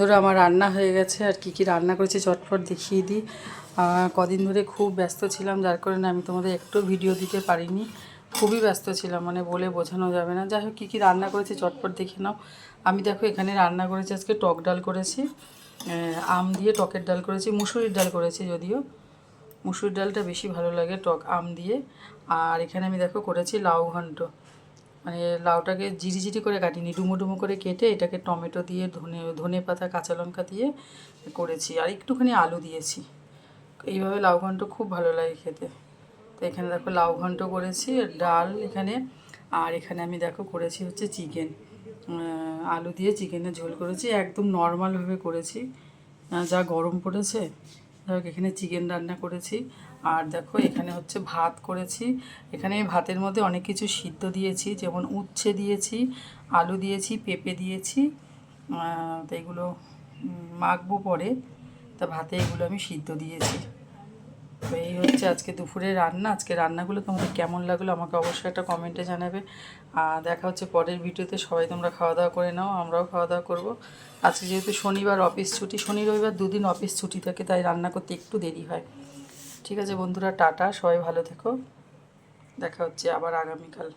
ধরো আমার রান্না হয়ে গেছে আর কি কি রান্না করেছি চটপট দেখিয়ে দিই। কদিন ধরে খুব ব্যস্ত ছিলাম, যার কারণে আমি তোমাদের একটু ভিডিও দিতে পারিনি। খুবই ব্যস্ত ছিলাম মানে বলে বোঝানো যাবে না। যাই হোক, কী কী রান্না করেছি চটপট দেখে নাও। আমি দেখো এখানে রান্না করেছি, আজকে টক ডাল করেছি। আম দিয়ে টকের ডাল করেছি, মুসুরির ডাল করেছি যদিও। মুসুর ডালটা বেশি ভালো লাগে টক আম দিয়ে। আর এখানে আমি দেখো করেছি লাউ ঘন্ট। মানে লাউটাকে জিরি জিরি করে কাটিনি ডুমো ডুমো করে কেটে এটাকে টমেটো দিয়ে, ধনে ধনে পাতা, কাঁচা লঙ্কা দিয়ে করেছি। আর একটুখানি আলু দিয়েছি। এইভাবে লাউ ঘন্ট খুব ভালো লাগে খেতে। তো এখানে দেখো লাউ ঘন্ট করেছি, ডাল এখানে। আর এখানে আমি দেখো করেছি হচ্ছে চিকেন। আলু দিয়ে চিকেনের ঝোল করেছি, একদম নর্মালভাবে করেছি। যা গরম পড়েছে। যাই এখানে চিকেন রান্না করেছি। আর দেখো, এখানে হচ্ছে ভাত করেছি। এখানে ভাতের মধ্যে অনেক কিছু সিদ্ধ দিয়েছি, যেমন উচ্ছে দিয়েছি, আলু দিয়েছি, পেঁপে দিয়েছি তো এগুলো মাখবো পরে। তা ভাতে এগুলো আমি সিদ্ধ দিয়েছি। তো এই হচ্ছে আজকে দুপুরে রান্না। আজকে রান্নাগুলো তোমাদের কেমন লাগল আমাকে অবশ্যই একটা কমেন্টে জানাবে। আর দেখা হচ্ছে পরের ভিডিওতে। সবাই তোমরা খাওয়া দাওয়া করে নাও, আমরাও খাওয়া দাওয়া করব। আজকে যেহেতু শনিবার অফিস ছুটি, শনি রবিবার দুদিন অফিস ছুটি থাকে, তাই রান্না করতে একটু দেরি হয়। ঠিক আছে বন্ধুরা টাটা সবাই ভালো থেকো। দেখা হচ্ছে আবার আগামীকাল।